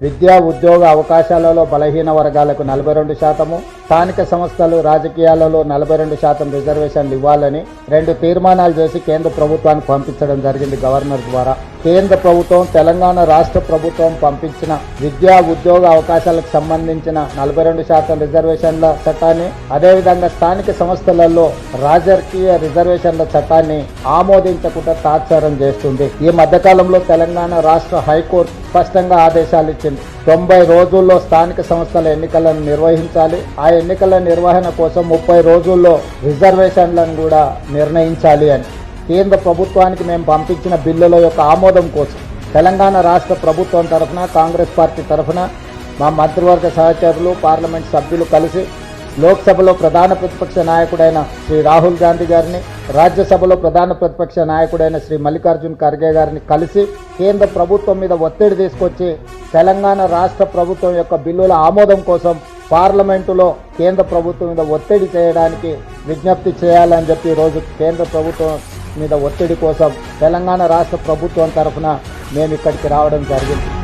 విద్యా ఉద్యోగ అవకాశాలలో బలహీన వర్గాలకు నలభై రెండు శాతము స్థానిక సంస్థలు రాజకీయాలలో నలభై రెండు శాతం రిజర్వేషన్లు ఇవ్వాలని రెండు తీర్మానాలు చేసి కేంద్ర ప్రభుత్వానికి పంపించడం జరిగింది గవర్నర్ ద్వారా. కేంద్ర ప్రభుత్వం తెలంగాణ రాష్ట్ర ప్రభుత్వం పంపించిన విద్యా ఉద్యోగ అవకాశాలకు సంబంధించిన నలభై రెండు శాతం రిజర్వేషన్ల చట్టాన్ని అదేవిధంగా స్థానిక సంస్థలలో రాజకీయ రిజర్వేషన్ల చట్టాన్ని ఆమోదించకుండా తాత్సారం చేస్తుంది. ఈ మధ్యకాలంలో తెలంగాణ రాష్ట్ర హైకోర్టు స్పష్టంగా ఆదేశాలు ఇచ్చింది. తొంభై రోజుల్లో స్థానిక సంస్థల ఎన్నికలను నిర్వహించాలి. ఆ ఎన్నికల నిర్వహణ కోసం ముప్పై రోజుల్లో రిజర్వేషన్లను కూడా నిర్ణయించాలి అని. కేంద్ర ప్రభుత్వానికి మేము పంపించిన బిల్లుల యొక్క ఆమోదం కోసం. తెలంగాణ రాష్ట్ర ప్రభుత్వం తరఫున కాంగ్రెస్ పార్టీ తరఫున మా మంత్రివర్గ సహచరులు పార్లమెంట్ సభ్యులు కలిసి లోక్సభలో ప్రధాన ప్రతిపక్ష నాయకుడైన శ్రీ రాహుల్ గాంధీ గారిని రాజ్యసభలో ప్రధాన ప్రతిపక్ష నాయకుడైన శ్రీ మల్లికార్జున్ ఖర్గే గారిని కలిసి కేంద్ర ప్రభుత్వం మీద ఒత్తిడి తీసుకొచ్చి తెలంగాణ రాష్ట్ర ప్రభుత్వం యొక్క బిల్లుల ఆమోదం కోసం పార్లమెంటులో కేంద్ర ప్రభుత్వం మీద ఒత్తిడి చేయడానికి విజ్ఞప్తి చేయాలని చెప్పి ఈరోజు కేంద్ర ప్రభుత్వం మీద ఒత్తిడి కోసం తెలంగాణ రాష్ట్ర ప్రభుత్వం తరఫున మేము ఇక్కడికి రావడం జరిగింది.